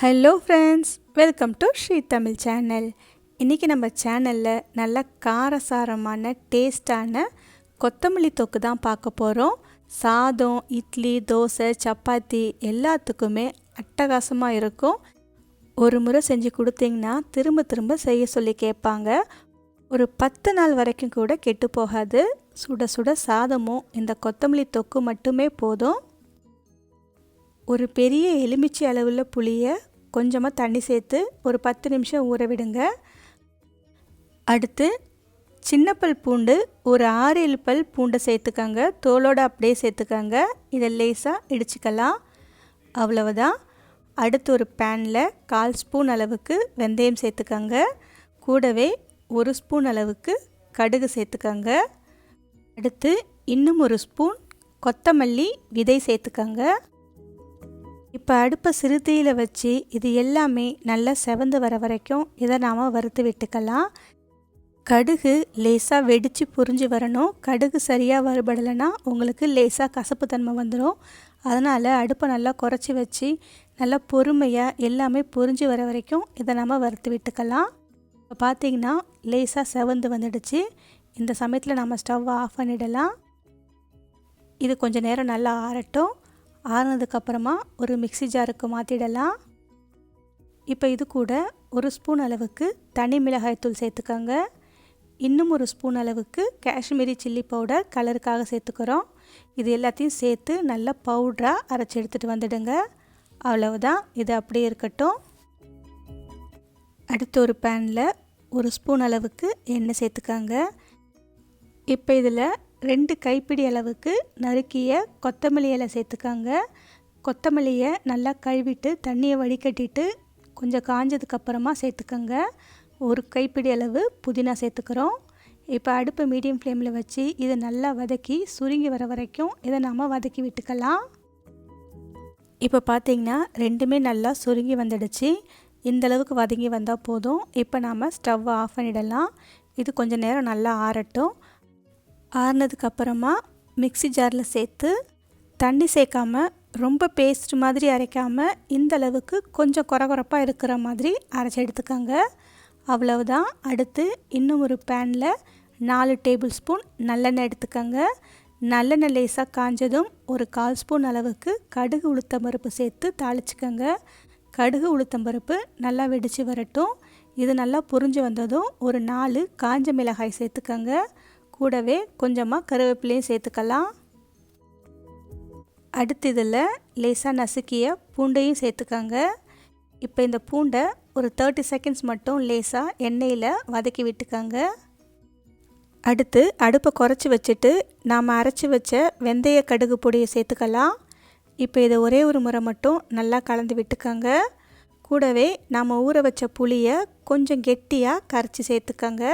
Hello friends welcome to Sri Tamil channel இன்றைக்கி நம்ம சேனலில் நல்ல காரசாரமான டேஸ்டான கொத்தமல்லி தொக்கு தான் பார்க்க போகிறோம் சாதம் இட்லி தோசை சப்பாத்தி எல்லாத்துக்குமே அட்டகாசமாக இருக்கும். ஒரு முறை செஞ்சு கொடுத்தீங்கன்னா திரும்ப திரும்ப செய்ய சொல்லி கேட்பாங்க. ஒரு பத்து நாள் வரைக்கும் கூட கெட்டு போகாது. சுட சுட சாதமும் இந்த கொத்தமல்லி தொக்கு மட்டுமே போதும். ஒரு பெரிய எலுமிச்சை அளவில் புளியை கொஞ்சமாக தண்ணி சேர்த்து ஒரு பத்து நிமிஷம் ஊற விடுங்க. அடுத்து சின்னப்பல் பூண்டு ஒரு ஆறு ஏழு பல் பூண்டை சேர்த்துக்கங்க. தோலோடு அப்படியே சேர்த்துக்கங்க. இதை லேசாக இடிச்சுக்கலாம். அவ்வளவுதான். அடுத்து ஒரு பேனில் கால் ஸ்பூன் அளவுக்கு வெந்தயம் சேர்த்துக்கங்க. கூடவே ஒரு ஸ்பூன் அளவுக்கு கடுகு சேர்த்துக்கங்க. அடுத்து இன்னும் ஒரு ஸ்பூன் கொத்தமல்லி விதை சேர்த்துக்கங்க. இப்போ அடுப்பை சிறுதீயில் வச்சு இது எல்லாமே நல்லா செவந்து வர வரைக்கும் இதை நாம் வறுத்து விட்டுக்கலாம். கடுகு லேசாக வெடித்து புரிஞ்சு வரணும். கடுகு சரியாக வறுபடலைன்னா உங்களுக்கு லேசாக கசப்பு தன்மை வந்துடும் அதனால் அடுப்பை நல்லா குறைச்சி வச்சு நல்லா பொறுமையாக எல்லாமே புரிஞ்சு வர வரைக்கும் இதை நாம் வறுத்து விட்டுக்கலாம். இப்போ பார்த்தீங்கன்னா லேசாக செவந்து வந்துடுச்சு. இந்த சமயத்தில் நம்ம ஸ்டவ்வை ஆஃப் பண்ணிடலாம். இது கொஞ்சம் நேரம் நல்லா ஆறட்டும். ஆறுனதுக்கப்புறமா ஒரு மிக்சி ஜாருக்கு மாற்றிடலாம் இப்போ இது கூட ஒரு ஸ்பூன் அளவுக்கு தனி மிளகாய்த்தூள் சேர்த்துக்கோங்க. இன்னும் ஒரு ஸ்பூன் அளவுக்கு காஷ்மீரி சில்லி பவுடர் கலருக்காக சேர்த்துக்கிறோம். இது எல்லாத்தையும் சேர்த்து நல்லா பவுட்ராக அரைச்சி எடுத்துகிட்டு வந்துடுங்க. அவ்வளவுதான். இது அப்படியே இருக்கட்டும். அடுத்த ஒரு பேனில் ஒரு ஸ்பூன் அளவுக்கு எண்ணெய் சேர்த்துக்காங்க. இப்போ இதில் ரெண்டு கைப்பிடி அளவுக்கு நறுக்கிய கொத்தமல்லி இலை சேர்த்துக்காங்க. கொத்தமல்லியை நல்லா கழுவிட்டு தண்ணியை வடிகட்டிட்டு கொஞ்சம் காஞ்சதுக்கப்புறமா சேர்த்துக்கோங்க. ஒரு கைப்பிடி அளவு புதினா சேர்த்துக்கிறோம். இப்போ அடுப்பு மீடியம் ஃப்ளேமில் வச்சு இதை நல்லா வதக்கி சுருங்கி வர வரைக்கும் இதை நாம் வதக்கி விட்டுக்கலாம். இப்போ பார்த்தீங்கன்னா ரெண்டுமே நல்லா சுருங்கி வந்துடுச்சு. இந்தளவுக்கு வதங்கி வந்தால் போதும். இப்போ நாம் ஸ்டவ்வை ஆஃப் பண்ணிடலாம். இது கொஞ்சம் நேரம் நல்லா ஆறட்டும். ஆறுனதுக்கப்புறமா மிக்சி ஜாரில் சேர்த்து தண்ணி சேர்க்காம ரொம்ப பேஸ்ட் மாதிரி அரைக்காமல் இந்த அளவுக்கு கொஞ்சம் குறகுறப்பாக இருக்கிற மாதிரி அரைச்சி எடுத்துக்கோங்க. அவ்வளவுதான். அடுத்து இன்னும் ஒரு பேனில் நாலு டேபிள் ஸ்பூன் நல்லெண்ணெய் எடுத்துக்கோங்க. நல்லெண்ணெய் லேசாக காஞ்சதும் ஒரு கால் ஸ்பூன் அளவுக்கு கடுகு உளுத்தம்பருப்பு சேர்த்து தாளிச்சுக்கோங்க. கடுகு உளுத்தம்பருப்பு நல்லா வெடித்து வரட்டும். இது நல்லா புரிஞ்சு வந்ததும் ஒரு நாலு காஞ்ச மிளகாய் சேர்த்துக்கோங்க. கூடவே கொஞ்சமாக கருவேப்பிலையும் சேர்த்துக்கலாம். அடுத்து இதில் லேசாக நசுக்கிய பூண்டையும் சேர்த்துக்கோங்க. இப்போ இந்த பூண்டை ஒரு தேர்ட்டி செகண்ட்ஸ் மட்டும் லேசாக எண்ணெயில் வதக்கி விட்டுக்கோங்க. அடுத்து அடுப்பை குறைச்சி வச்சுட்டு நாம் அரைச்சி வச்ச வெந்தய கடுகு பொடியை சேர்த்துக்கலாம். இப்போ இதை ஒரே ஒரு முறை மட்டும் நல்லா கலந்து விட்டுக்கோங்க. கூடவே நாம் ஊற வச்ச புளியை கொஞ்சம் கெட்டியாக கரைச்சி சேர்த்துக்கோங்க.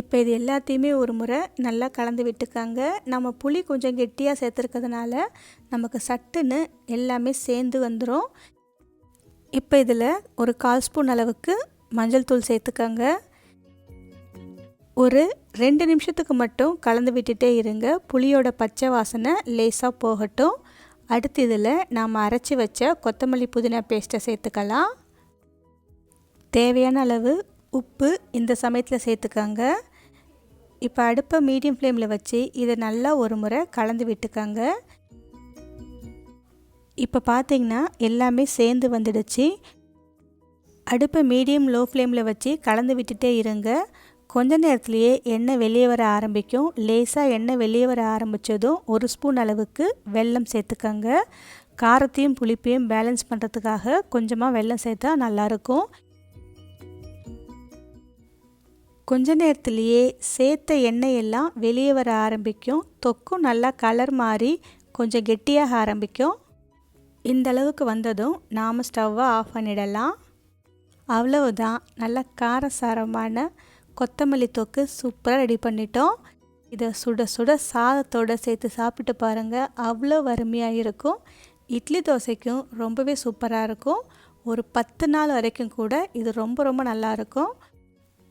இப்போ இது எல்லாத்தையுமே ஒரு முறை நல்லா கலந்து விட்டுக்காங்க. நம்ம புளி கொஞ்சம் கெட்டியாக சேர்த்துருக்கிறதுனால நமக்கு சட்டுன்னு எல்லாமே சேர்ந்து வந்துடும் இப்போ இதில் ஒரு கால் ஸ்பூன் அளவுக்கு மஞ்சள் தூள் சேர்த்துக்கோங்க. ஒரு ரெண்டு நிமிஷத்துக்கு மட்டும் கலந்து விட்டுட்டே இருங்க. புளியோட பச்சை வாசனை லேசாக போகட்டும். அடுத்து இதில் நாம் அரைச்சி வச்ச கொத்தமல்லி புதினா பேஸ்ட்டை சேர்த்துக்கலாம். தேவையான அளவு உப்பு இந்த சமயத்தில் சேர்த்துக்கோங்க. இப்போ அடுப்பை மீடியம் ஃப்ளேமில் வச்சு இதை நல்லா ஒரு முறை கலந்து விட்டுக்கோங்க. இப்போ பார்த்தீங்கன்னா எல்லாமே சேர்ந்து வந்துடுச்சு. அடுப்பை மீடியம் லோ ஃப்ளேமில் வச்சு கலந்து விட்டுட்டே இருங்க. கொஞ்ச நேரத்துலையே எண்ணெய் வெளியே வர ஆரம்பிக்கும். லேசாக எண்ணெய் வெளியே வர ஆரம்பித்ததும் ஒரு ஸ்பூன் அளவுக்கு வெல்லம் சேர்த்துக்கோங்க. காரத்தையும் புளிப்பையும் பேலன்ஸ் பண்ணுறதுக்காக கொஞ்சமாக வெல்லம் சேர்த்தா நல்லாயிருக்கும் கொஞ்ச நேரத்துலேயே சேர்த்த எண்ணெய் எல்லாம் வெளியே வர ஆரம்பிக்கும். தொக்கும் நல்லா கலர் மாறி கொஞ்சம் கெட்டியாக ஆரம்பிக்கும். இந்த அளவுக்கு வந்ததும் நாம் ஸ்டவ்வை ஆஃப் பண்ணிடலாம். அவ்வளவுதான். நல்ல காரசாரமான கொத்தமல்லி தொக்கு சூப்பராக ரெடி பண்ணிட்டோம். இதை சுட சுட சாதத்தோடு சேர்த்து சாப்பிட்டு பாருங்கள் அவ்வளோ வறுமையாக இருக்கும். இட்லி தோசைக்கும் ரொம்பவே சூப்பராக இருக்கும். ஒரு பத்து நாள் வரைக்கும் கூட இது ரொம்ப ரொம்ப நல்லாயிருக்கும்